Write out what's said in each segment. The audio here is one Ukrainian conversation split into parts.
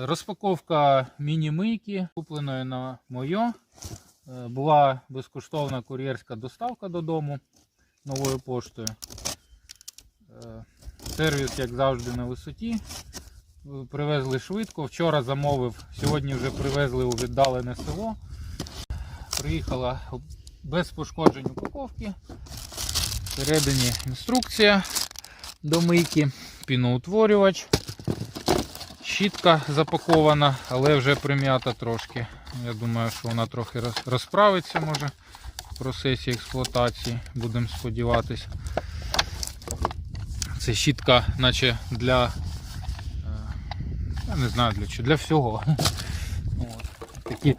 Розпаковка міні-мийки, купленої на моє. Е, Була безкоштовна кур'єрська доставка додому новою поштою. Е, Сервіс, як завжди, на висоті. Е, Привезли швидко. Вчора замовив, сьогодні вже привезли у віддалене село. Приїхала без пошкоджень упаковки. Всередині інструкція до мийки, піноутворювач. Щітка запакована, але вже прим'ята трошки. Я думаю, що вона трохи розправиться може в процесі експлуатації, будемо сподіватись. Це щітка, наче для. е, Я не знаю для чого, для всього. От. Такі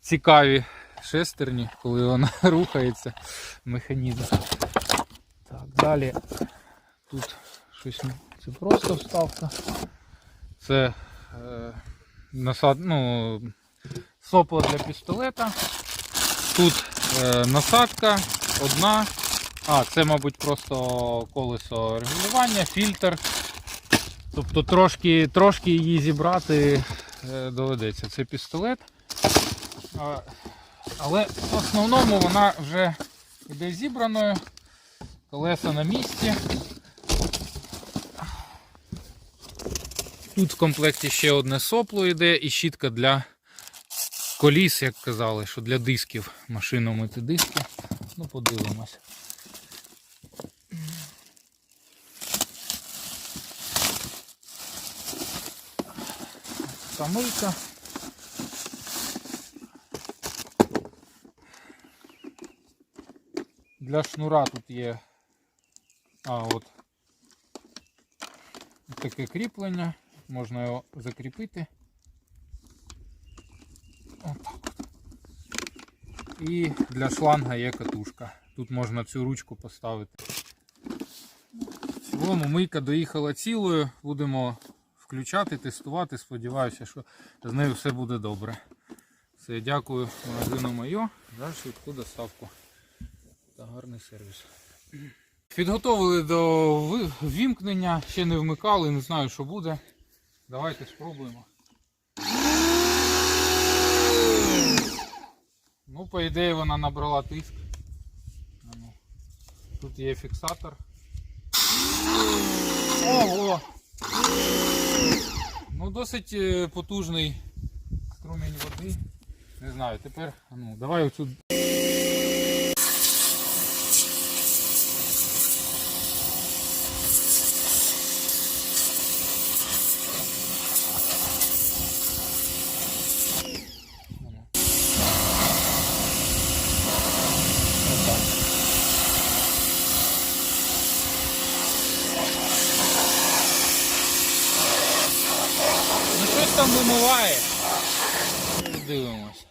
цікаві шестерні, коли вона рухається, механізм. Так, далі тут щось це просто вставка. Це е, насад, ну, сопло для пістолета. Тут е, насадка одна. А, це, мабуть, просто колесо регулювання, фільтр. Тобто трошки, трошки її зібрати е, доведеться. Це пістолет. А, але в основному вона вже йде зібраною. Колеса на місці. Тут в комплекті ще одне сопло йде і щітка для коліс, як казали, що для дисків машину мити диски. Ну, подивимось. Самийка. Для шнура тут є. А, от таке кріплення, можна його закріпити. Отак. от. І для шланга є катушка. Тут можна цю ручку поставити. В цілому мийка доїхала цілою. Будемо включати, тестувати. Сподіваюся, що з нею все буде добре. Все, дякую магазину Майо за швидку доставку та гарний сервіс. Підготовили до ви- вімкнення, ще не вмикали, не знаю, що буде. Давайте спробуємо. Ну, по ідеї, вона набрала тиск. Ну. Тут є фіксатор. Ого! Ну, досить е, потужний струмінь води. Не знаю, тепер. Ну, давай оцю Отак. Ну щось там вимиває. Дивимось.